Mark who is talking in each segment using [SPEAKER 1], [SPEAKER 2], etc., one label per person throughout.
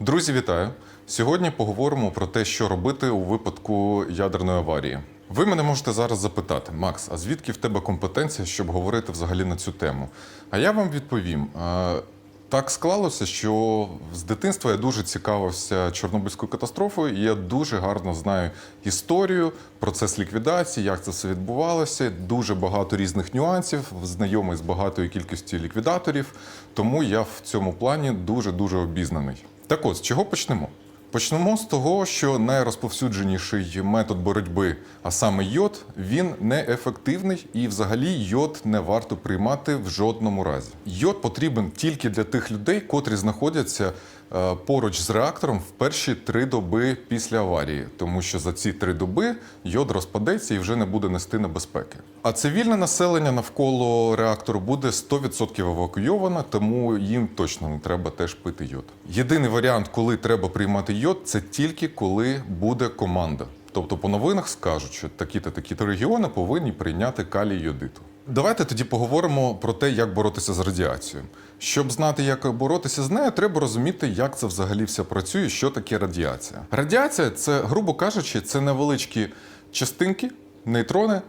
[SPEAKER 1] Друзі, вітаю! Сьогодні поговоримо про те, що робити у випадку ядерної аварії. Ви мене можете зараз запитати, Макс, а звідки в тебе компетенція, щоб говорити взагалі на цю тему? А я вам відповім. Так склалося, що з дитинства я дуже цікавився Чорнобильською катастрофою, і я дуже гарно знаю історію, процес ліквідації, як це все відбувалося. Дуже багато різних нюансів, знайомий з багатою кількістю ліквідаторів. Тому я в цьому плані дуже дуже обізнаний. Так от, з чого почнемо? Почнемо з того, що найрозповсюдженіший метод боротьби, а саме йод, він неефективний і взагалі йод не варто приймати в жодному разі. Йод потрібен тільки для тих людей, котрі знаходяться поруч з реактором в перші три доби після аварії, тому що за ці три доби йод розпадеться і вже не буде нести небезпеки. А цивільне населення навколо реактору буде 100% евакуйовано, тому їм точно не треба теж пити йод. Єдиний варіант, коли треба приймати йод, це тільки коли буде команда. Тобто по новинах скажуть, що такі-то такі-то регіони повинні прийняти калій йодиту. Давайте тоді поговоримо про те, як боротися з радіацією. Щоб знати, як боротися з нею, треба розуміти, як це взагалі все працює, що таке радіація. Радіація це, грубо кажучи, це невеличкі частинки, нейтрони,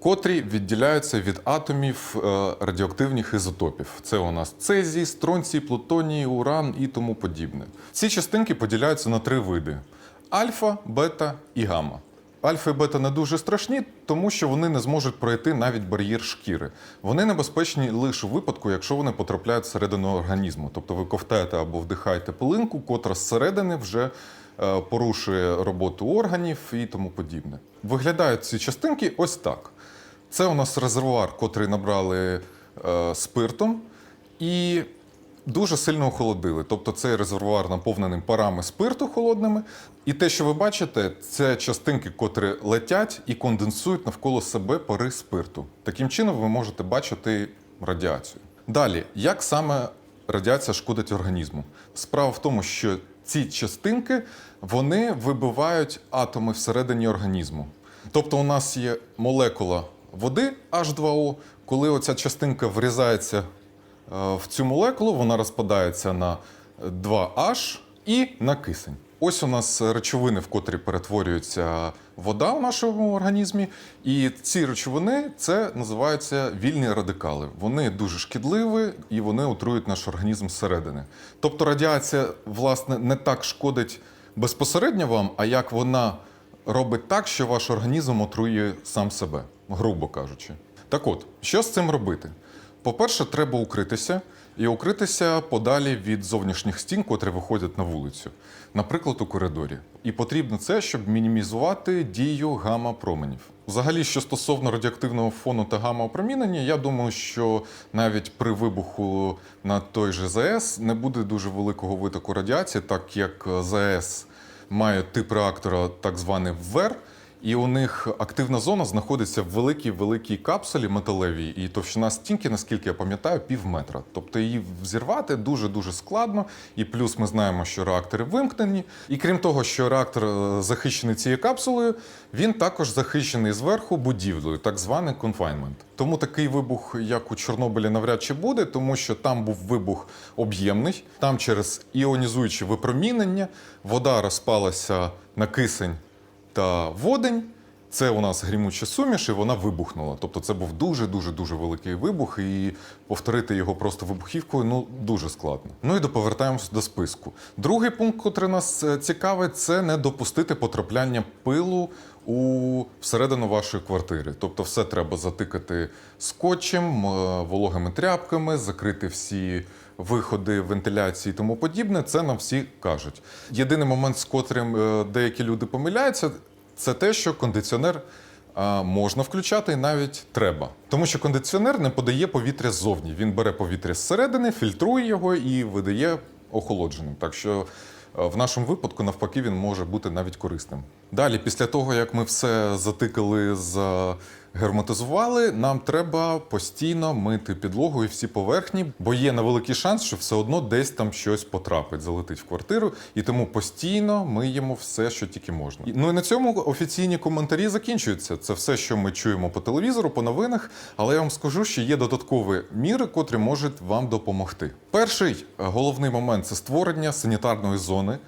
[SPEAKER 1] котрі відділяються від атомів е, радіоактивних ізотопів. Це у нас цезій, стронцій, плутоній, уран і тому подібне. Ці частинки поділяються на три види: альфа, бета і гамма. Альфа і бета не дуже страшні, тому що вони не зможуть пройти навіть бар'єр шкіри. Вони небезпечні лише у випадку, якщо вони потрапляють всередину організму. Тобто ви ковтаєте або вдихаєте пилинку, котра зсередини вже е, порушує роботу органів і тому подібне. Виглядають ці частинки ось так. Це у нас резервуар, котрий набрали е, спиртом, і дуже сильно охолодили. Тобто цей резервуар наповнений парами спирту холодними. І те, що ви бачите, це частинки, котрі летять і конденсують навколо себе пари спирту. Таким чином ви можете бачити радіацію. Далі, як саме радіація шкодить організму? Справа в тому, що ці частинки вони вибивають атоми всередині організму. Тобто, у нас є молекула води H2O, коли оця частинка врізається в цю молекулу, вона розпадається на 2H і на кисень. Ось у нас речовини, в котрі перетворюється вода в нашому організмі. І ці речовини це називаються вільні радикали. Вони дуже шкідливі і вони отрують наш організм зсередини. Тобто радіація, власне, не так шкодить безпосередньо вам, а як вона робить так, що ваш організм отруює сам себе, грубо кажучи. Так от, що з цим робити? По-перше, треба укритися і укритися подалі від зовнішніх стін, котрі виходять на вулицю, наприклад, у коридорі. І потрібно це, щоб мінімізувати дію гамма-променів. Взагалі, що стосовно радіоактивного фону та гамма-опромінення, я думаю, що навіть при вибуху на той же ЗАЕС не буде дуже великого витоку радіації, так як ЗАЕС має тип реактора так званий ВВЕР, і у них активна зона знаходиться в великій великій капсулі металевій, і товщина стінки, наскільки я пам'ятаю, пів метра. Тобто її взірвати дуже дуже складно. І плюс ми знаємо, що реактори вимкнені. І крім того, що реактор е, захищений цією капсулою, він також захищений зверху будівлею, так званий конфайнмент. Тому такий вибух, як у Чорнобилі, навряд чи буде, тому що там був вибух об'ємний. Там через іонізуюче випромінення вода розпалася на кисень та водень. Це у нас грімуча суміш, і вона вибухнула. Тобто це був дуже дуже великий вибух, і повторити його просто вибухівкою ну дуже складно. Ну і доповертаємося до списку. Другий пункт, який нас е, цікавить, це не допустити потрапляння пилу у всередину вашої квартири. Тобто, все треба затикати скотчем, е, вологими тряпками, закрити всі. Виходи вентиляції і тому подібне, це нам всі кажуть. Єдиний момент, з котрим е, деякі люди помиляються, це те, що кондиціонер можна включати і навіть треба. Тому що кондиціонер не подає повітря ззовні. Він бере повітря зсередини, фільтрує його і видає охолодженим. Так що е, в нашому випадку, навпаки, він може бути навіть корисним. Далі, після того, як ми все затикали, герметизували, нам треба постійно мити підлогу і всі поверхні, бо є невеликий шанс, що все одно десь там щось потрапить, залетить в квартиру, і тому постійно миємо все, що тільки можна. Ну і на цьому офіційні коментарі закінчуються. Це все, що ми чуємо по телевізору, по новинах. Але я вам скажу, що є додаткові міри, котрі можуть вам допомогти. Перший е, головний момент це створення санітарної зони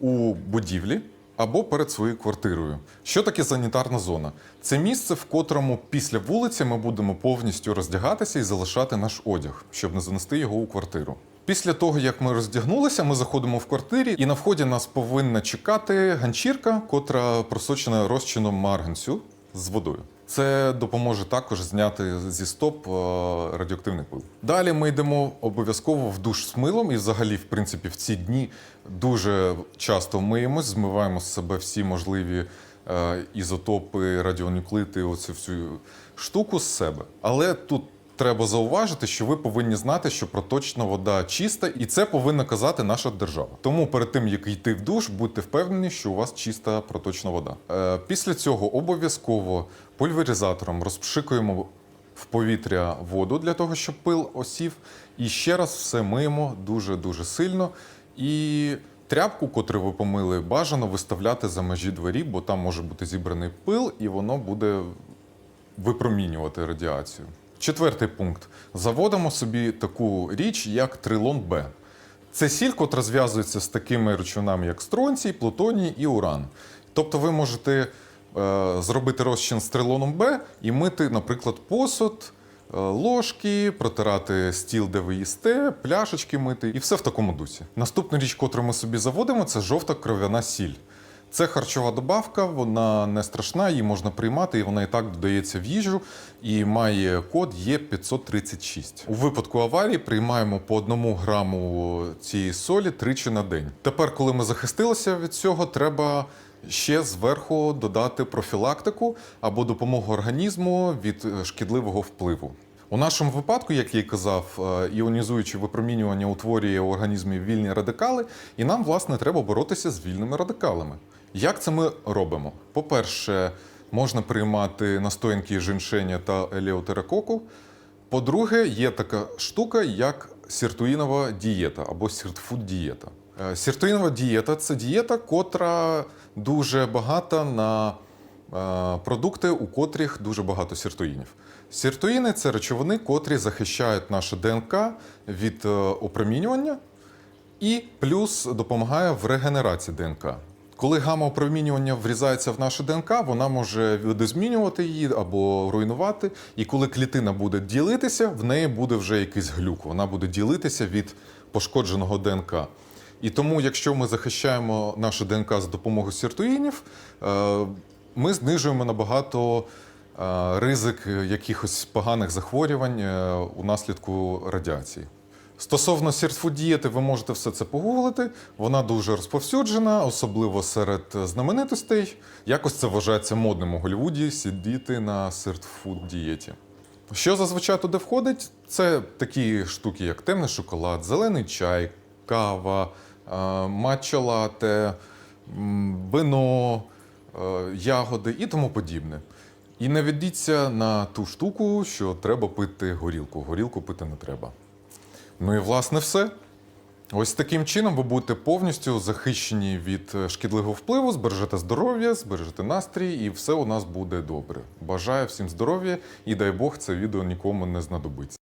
[SPEAKER 1] у будівлі або перед своєю квартирою. Що таке санітарна зона? Це місце, в котрому після вулиці ми будемо повністю роздягатися і залишати наш одяг, щоб не занести його у квартиру. Після того, як ми роздягнулися, ми заходимо в квартирі, і на вході нас повинна чекати ганчірка, котра просочена розчином марганцю з водою. Це допоможе також зняти зі стоп е, радіоактивний пил. Далі ми йдемо обов'язково в душ з милом, і взагалі, в принципі, в ці дні дуже часто миємось, змиваємо з себе всі можливі е, ізотопи, радіонуклити, оцю всю штуку з себе. Але тут треба зауважити, що ви повинні знати, що проточна вода чиста, і це повинна казати наша держава. Тому перед тим як йти в душ, будьте впевнені, що у вас чиста проточна вода. Е, після цього обов'язково пульверизатором розпшикуємо в повітря воду для того, щоб пил осів. І ще раз все миємо дуже дуже сильно. І тряпку, котру ви помили, бажано виставляти за межі двері, бо там може бути зібраний пил, і воно буде випромінювати радіацію. Четвертий пункт: заводимо собі таку річ, як трилон Б. Це сіль, котра зв'язується з такими речовинами, як стронцій, плутоній і уран. Тобто ви можете зробити розчин з трилоном Б і мити, наприклад, посуд, е, ложки, протирати стіл, де ви їсте, пляшечки мити, і все в такому дусі. Наступна річ, котру ми собі заводимо, це жовта кров'яна сіль. Це харчова добавка, вона не страшна, її можна приймати, і вона і так додається в їжу і має код Є536. У випадку аварії приймаємо по одному граму цієї солі тричі на день. Тепер, коли ми захистилися від цього, треба ще зверху додати профілактику або допомогу організму від е, шкідливого впливу. У нашому випадку, як я й казав, е, іонізуюче випромінювання утворює в організмі вільні радикали, і нам, власне, треба боротися з вільними радикалами. Як це ми робимо? По-перше, можна приймати настоянки женьшеня та елеутерококу. По-друге, є така штука, як сіртуїнова дієта або сіртфуд-дієта. Е, Сіртуїнова дієта це дієта, котра дуже багата на е, продукти, у котрих дуже багато сіртуїнів. Сіртуїни це речовини, котрі захищають наше ДНК від е, опромінювання і плюс допомагає в регенерації ДНК. Коли гамма-опромінювання врізається в нашу ДНК, вона може видозмінювати її або руйнувати. І коли клітина буде ділитися, в неї буде вже якийсь глюк. Вона буде ділитися від пошкодженого ДНК. І тому, якщо ми захищаємо нашу ДНК за допомогою сіртуїнів, е, ми знижуємо набагато е, ризик якихось поганих захворювань е, у наслідку радіації. Стосовно сіртфуд-дієти, ви можете все це погуглити. Вона дуже розповсюджена, особливо серед знаменитостей. Якось це вважається модним у Голлівуді сидіти на сіртфуд-дієті. Що зазвичай туди входить? Це такі штуки, як темний шоколад, зелений чай, кава, е, матча-лате, вино, е, ягоди і тому подібне. І не ведіться на ту штуку, що треба пити горілку. Горілку пити не треба. Ну і власне все. Ось таким чином ви будете повністю захищені від е, шкідливого впливу, збережете здоров'я, збережете настрій, і все у нас буде добре. Бажаю всім здоров'я і дай Бог це відео нікому не знадобиться.